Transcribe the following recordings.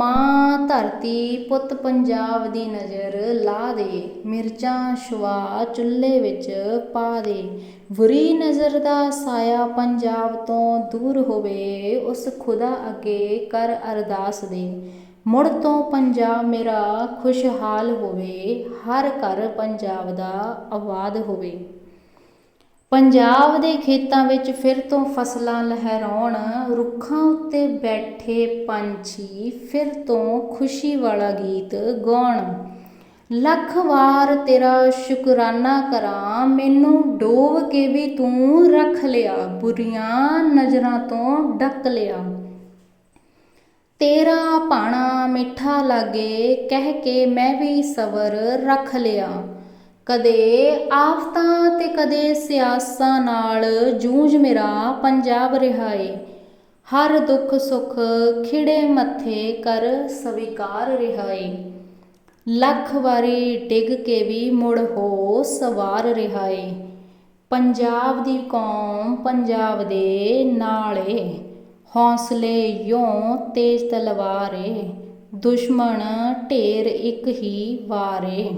ਮਾਂ ਧਰਤੀ ਪੁੱਤ ਪੰਜਾਬ ਦੀ ਨਜ਼ਰ ਲਾ ਦੇ, ਮਿਰਚਾਂ ਸ਼ਵਾ ਚੁੱਲ੍ਹੇ ਵਿੱਚ ਪਾ ਦੇ। ਬੁਰੀ ਨਜ਼ਰ ਦਾ ਸਾਇਆ ਪੰਜਾਬ ਤੋਂ ਦੂਰ ਹੋਵੇ, ਉਸ ਖੁਦਾ ਅੱਗੇ ਕਰ ਅਰਦਾਸ ਦੇ। ਮੁੜ ਤੋਂ ਪੰਜਾਬ ਮੇਰਾ ਖੁਸ਼ਹਾਲ ਹੋਵੇ, ਹਰ ਘਰ ਪੰਜਾਬ ਦਾ ਆਬਾਦ ਹੋਵੇ। ਪੰਜਾਬ ਦੇ ਖੇਤਾਂ ਵਿੱਚ ਫਿਰ ਤੋਂ ਫਸਲਾਂ ਲਹਿਰਾਉਣ, ਰੁੱਖਾਂ ਉੱਤੇ ਬੈਠੇ ਪੰਛੀ ਫਿਰ ਤੋਂ ਖੁਸ਼ੀ ਵਾਲਾ ਗੀਤ ਗਾਉਣ। ਲੱਖ ਵਾਰ ਤੇਰਾ ਸ਼ੁਕਰਾਨਾ ਕਰਾਂ, ਮੈਨੂੰ ਡੋਬ ਕੇ ਵੀ ਤੂੰ ਰੱਖ ਲਿਆ, ਬੁਰੀਆਂ ਨਜ਼ਰਾਂ ਤੋਂ ਡੱਕ ਲਿਆ। ਤੇਰਾ ਭਾਣਾ ਮਿੱਠਾ ਲਾਗੇ ਕਹਿ ਕੇ ਮੈਂ ਵੀ ਸਬਰ ਰੱਖ ਲਿਆ। ਕਦੇ ਆਫਤਾਂ ਤੇ ਕਦੇ ਸਿਆਸਾਂ ਨਾਲ ਜੂਝ ਮੇਰਾ ਪੰਜਾਬ ਰਿਹਾ ਏ ਹਰ ਦੁੱਖ ਸੁੱਖ ਖਿੜੇ ਮੱਥੇ ਕਰ ਸਵੀਕਾਰ ਰਿਹਾ ਏ ਲੱਖ ਵਾਰੀ ਡਿੱਗ ਕੇ ਵੀ ਮੁੜ ਹੋ ਸਵਾਰ ਰਿਹਾ ਏ ਪੰਜਾਬ ਦੀ ਕੌਮ ਪੰਜਾਬ ਦੇ ਨਾਲ ਏ ਹੌਸਲੇ ਯੋਂ ਤੇਜ਼ ਤਲਵਾਰ ਏ ਦੁਸ਼ਮਣ ਢੇਰ ਇੱਕ ਹੀ ਵਾਰੇ।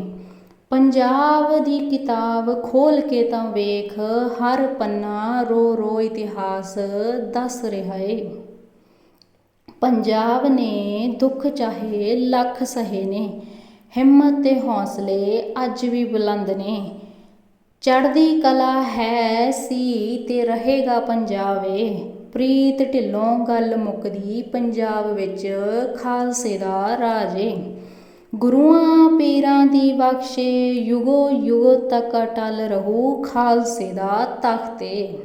ਪੰਜਾਬ ਦੀ ਕਿਤਾਬ ਖੋਲ ਕੇ ਤਾਂ ਵੇਖ, ਹਰ ਪੰਨਾ ਰੋ ਰੋ ਇਤਿਹਾਸ ਦੱਸ ਰਿਹਾ ਏ। ਪੰਜਾਬ ਨੇ ਦੁੱਖ ਚਾਹੇ ਲੱਖ ਸਹੇ ਨੇ, ਹਿੰਮਤ ਤੇ ਹੌਸਲੇ ਅੱਜ ਵੀ ਬੁਲੰਦ ਨੇ। ਚੜ੍ਹਦੀ ਕਲਾ ਹੈ ਸੀ ਤੇ ਰਹੇਗਾ ਪੰਜਾਬ ਏ। ਪ੍ਰੀਤ ਢਿੱਲੋਂ ਗੱਲ ਮੁੱਕਦੀ ਪੰਜਾਬ ਵਿੱਚ, ਖਾਲਸੇ ਦਾ ਰਾਜ ਏ। ਗੁਰੂਆਂ ਪੀਰਾਂ ਦੀ ਬਖਸ਼ੇ ਯੁਗੋ ਯੁਗੋ ਤੱਕ ਅਟਲ ਰਹੂ ਖਾਲਸੇ ਦਾ ਤਖਤ। ਏ